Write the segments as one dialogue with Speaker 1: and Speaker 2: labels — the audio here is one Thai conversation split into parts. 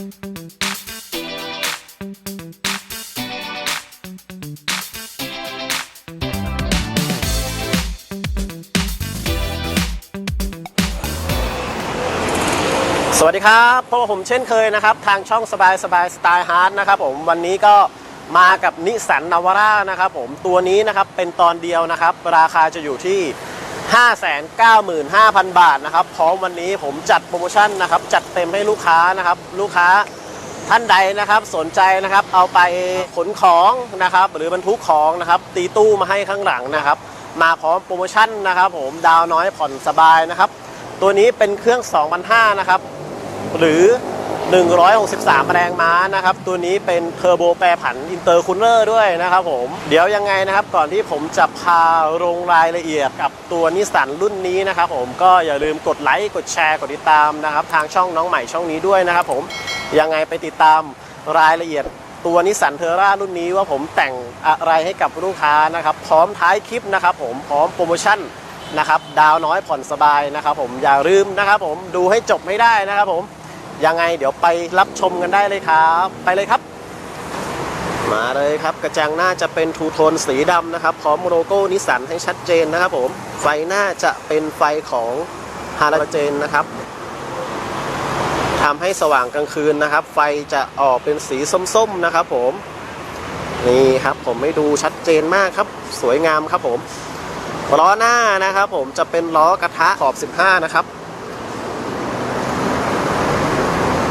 Speaker 1: สวัสดีครับพบกับผมเช่นเคยนะครับ ทางช่องสบายสบายสไตล์ฮาร์ดนะครับผมวันนี้ก็มากับนิสสันนาวาร่านะครับผมตัวนี้นะครับเป็นตอนเดียวนะครับ ราคาจะอยู่ที่ 595,000 บาทนะครับ พร้อมวันนี้ผมจัดโปรโมชั่นนะครับ จัดเต็มให้ลูกค้านะครับ ลูกค้าท่านใดนะครับสนใจนะครับ เอาไปขนของนะครับ หรือบรรทุกของนะครับ ตีตู้มาให้ข้างหลังนะครับ มาพร้อมโปรโมชั่นนะครับ ผมดาวน้อยผ่อนสบายนะครับ ตัวนี้เป็นเครื่อง 2,500นะครับ หรือ 163 แรงม้านะครับ ตัวนี้เป็นเทอร์โบแปรผันอินเตอร์คูลเลอร์ด้วยนะครับผม เดี๋ยวยังไงนะครับ ก่อนที่ผมจะพาลงรายละเอียดกับตัวนิสสันรุ่นนี้นะครับผมก็อย่าลืมกดไลค์ กดแชร์ กดติดตามนะครับ ทางช่องน้องใหม่ช่องนี้ด้วยนะครับผม ยังไงไปติดตามรายละเอียดตัวนิสสันเทอร่ารุ่นนี้ว่าผมแต่งอะไรให้กับลูกค้านะครับ พร้อมท้ายคลิปนะครับผมพร้อมโปรโมชั่นนะครับ ดาวน้อยผ่อนสบายนะครับผมอย่าลืมนะครับผมดูให้จบไม่ได้นะครับผม ยังไงเดี๋ยวไปรับชมกันได้เลยครับ ไปเลยครับ มาเลยครับ กระจังหน้าจะเป็นทูโทนสีดำนะครับพร้อมโลโก้นิสสันให้ชัดเจนนะครับผมไฟหน้าจะเป็นไฟของฮาโลเจนนะครับทำให้สว่างกลางคืนนะครับ ไฟจะออกเป็นสีส้มๆนะครับผมนี่ครับผมไม่ดูชัดเจนมากครับ สวยงามครับผมล้อหน้านะครับผมจะเป็นล้อกระทะขอบ 15 นะครับ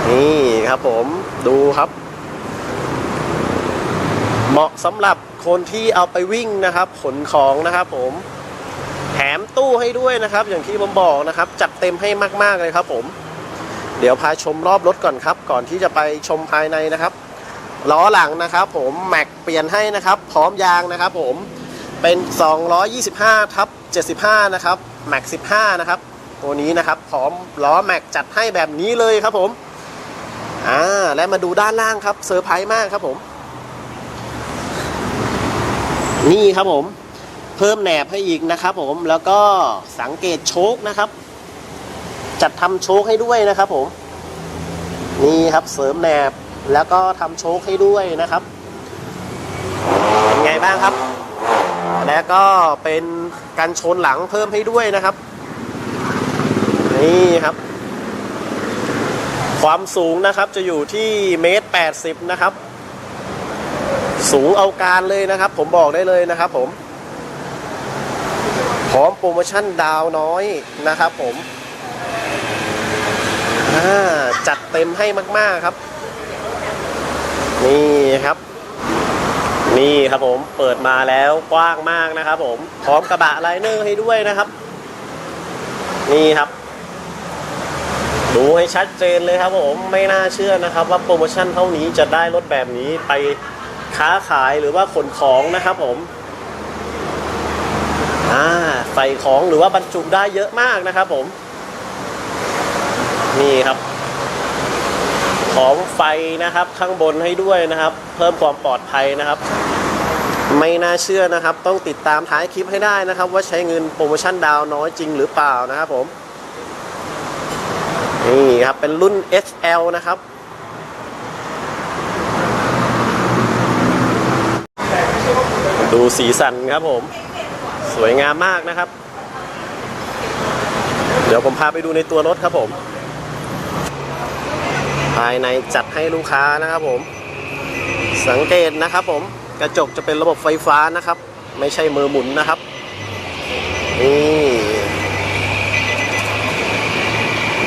Speaker 1: นี่ครับผมดูครับ เหมาะสำหรับคนที่เอาไปวิ่งนะครับ ขนของนะครับ ผมแถมตู้ให้ด้วยนะครับ อย่างที่ผมบอกนะครับ จัดเต็มให้มาก ๆ เลยครับ ผม เดี๋ยวพาชมรอบรถก่อนครับ ก่อนที่จะไปชมภายในนะครับล้อหลังนะครับ ผมแม็กเปลี่ยนให้นะครับ พร้อมยางนะครับ ผมเป็น 225ทับ75 นะครับ แม็ก 15 นะครับ ตัวนี้นะครับ พร้อมล้อแม็กจัดให้แบบนี้เลยครับผม อ่าและมาดูด้านล่างครับเซอร์ไพรส์มากครับผม นี่ครับผม เพิ่มแหนบให้อีกนะครับผมแล้วก็สังเกตโชคนะครับ จัดทำโชคให้ด้วยนะครับผม นี่ครับเสริมแหนบแล้วก็ทำโชคให้ด้วยนะครับเป็นไงบ้างครับ แล้วก็เป็นกันชนหลังเพิ่มให้ด้วยนะครับ นี่ครับ ความสูงนะครับจะอยู่ที่เมตรแปดสิบนะครับ สูงเอาการเลยนะครับ ผมบอกได้เลยนะครับ ผม พร้อมโปรโมชั่นดาวน้อยนะครับ ผมจัดเต็มให้มาก ๆครับ นี่ครับ นี่ครับผมเปิดมาแล้วกว้างมากนะครับ ผมพร้อมกระบะไลเนอร์ให้ด้วยนะครับ นี่ครับ ดูให้ชัดเจนเลยครับผมไม่น่าเชื่อนะครับ ว่าโปรโมชั่นเท่านี้จะได้รถแบบนี้ไปค้าขายหรือว่าขนของนะครับผมอ่าใส่ของหรือว่าบรรจุได้เยอะมากนะครับผม นี่ครับ ของไฟนะครับข้างบนให้ด้วยนะครับ เพิ่มความปลอดภัยนะครับ ไม่น่าเชื่อนะครับ ต้องติดตามท้ายคลิปให้ได้นะครับ ว่าใช้เงินโปรโมชั่นดาวน้อยจริงหรือเปล่านะครับผม นี่ครับ เป็นรุ่น SL นะครับ ดูสีสันครับผม สวยงามมากนะครับ เดี๋ยวผมพาไปดูในตัวรถครับผม ภายในจัดให้ลูกค้านะครับผม สังเกตนะครับผม กระจกจะเป็นระบบไฟฟ้านะครับ ไม่ใช่มือหมุนนะครับนี่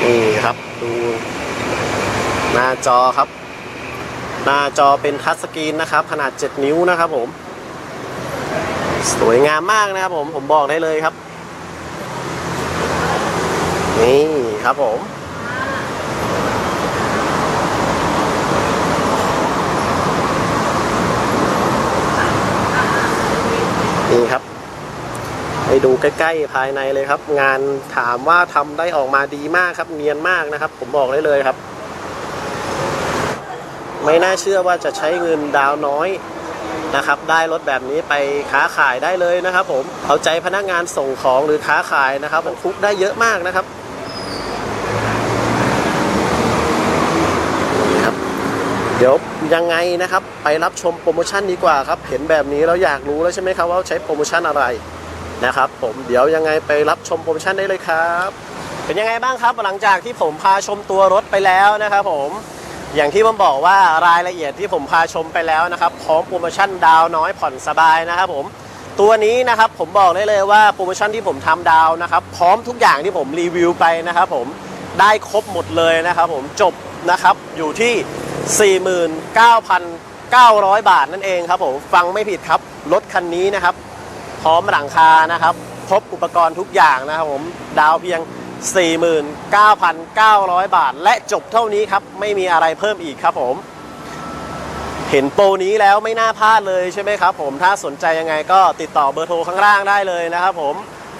Speaker 1: นี่ครับ ดู หน้าจอครับ หน้าจอเป็นทัชสกรีนนะครับ ขนาด 7 นิ้วนะครับผม สวยงามมากนะครับผม ผมบอกได้เลยครับ นี่ครับผม นี่ครับ ให้ดูใกล้ๆภายในเลยครับ งานถามว่าทำได้ออกมาดีมากครับ เนียนมากนะครับ ผมบอกได้เลยครับ ไม่น่าเชื่อว่าจะใช้เงินดาวน้อยนะครับ ได้รถแบบนี้ไปค้าขายได้เลยนะครับ ผมเอาใจพนักงานส่งของหรือค้าขายนะครับบรรทุกได้เยอะมากนะครับนี่ครับเดี๋ยวยังไงนะครับ ไปรับชมโปรโมชั่นดีกว่าครับ เห็นแบบนี้แล้วอยากรู้แล้วใช่ไหมครับว่าใช้โปรโมชั่นอะไร นะครับผมเดี๋ยวยังไงไปรับชมโปรโมชั่นได้เลยครับ เป็นยังไงบ้างครับหลังจากที่ผมพาชมตัวรถไปแล้วนะครับผมอย่างที่ผมบอกว่ารายละเอียดที่ผมพาชมไปแล้วนะครับพร้อมโปรโมชั่นดาวน้อยผ่อนสบายนะครับผมตัวนี้นะครับผมบอกได้เลยว่าโปรโมชั่นที่ผมทำดาวนะครับพร้อมทุกอย่างที่ผมรีวิวไปนะครับผมได้ครบหมดเลยนะครับผมจบนะครับอยู่ที่ 49,900 บาทนั่นเองครับผมฟังไม่ผิดครับรถคันนี้นะครับ พร้อมหลังคานะครับครบอุปกรณ์ทุกอย่างนะครับผมดาวเพียง 49,900 บาท และจบเท่านี้ครับไม่มีอะไรเพิ่มอีกครับผม เห็นโปรนี้แล้วไม่น่าพลาดเลยใช่ไหมครับผมถ้าสนใจยังไงก็ติดต่อเบอร์โทรข้างล่างได้เลยนะครับผม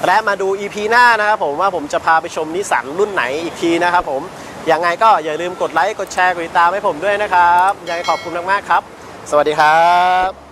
Speaker 1: และมาดู EP หน้านะครับผมว่าผมจะพาไปชมนิสสันรุ่นไหนอีกทีนะครับผมยังไงก็อย่าลืมกดไลค์กดแชร์กดติดตามให้ผมด้วยนะครับยังไงขอบคุณมากๆครับ สวัสดีครับ